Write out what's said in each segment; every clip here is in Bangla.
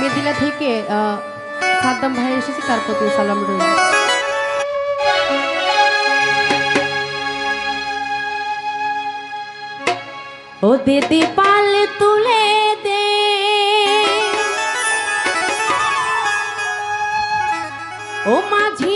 বদিলা থেকে সাদ্দাম ভাই এসেছে, তার প্রতি সালাম রইল। ও দিদি পাল তুলে দে। ও মাঝি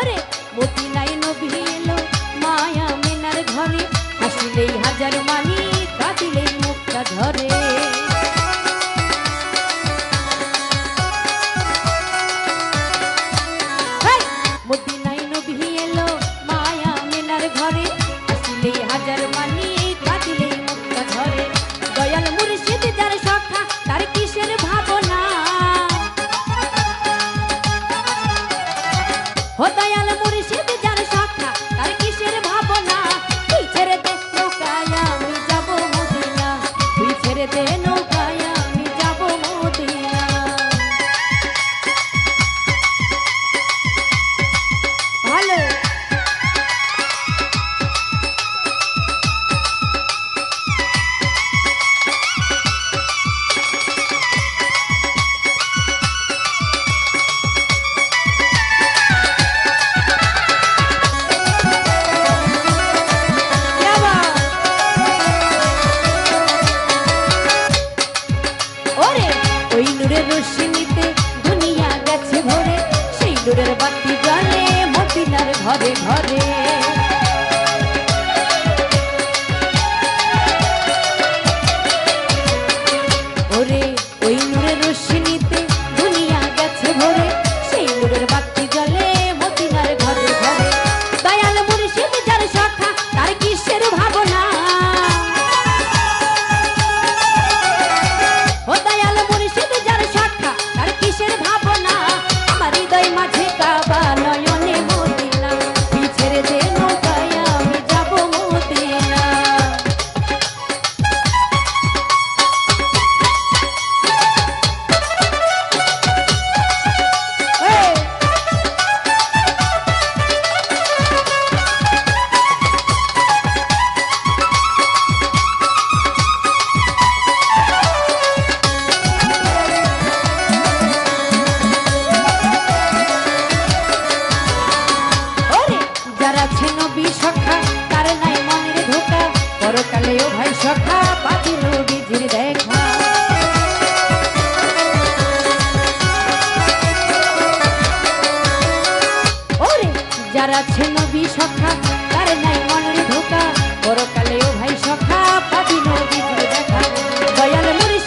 ওরে মদিনায় নবী এলো মায়া মেনার ঘরে। হাসিলেই হাজার মানি কাঁদিলেই মুখটা ধরে। মতি নাই নবী এলো মায়া মেনার ঘরে। হাসিলেই হাজার মানি ও দয়াল মুর্শিদ যার শাখা তার কিসের ভাবনা? তুই ছেড়ে দে নৌকায়, আমি যাব মদিনা। তুই ছেড়ে দে যারা ছিল বিশখা তার নাই মনের ধোকা। পরকালেও ভাই সখা, পাবি বিজির দেখা। দয়াল মুর্শিদ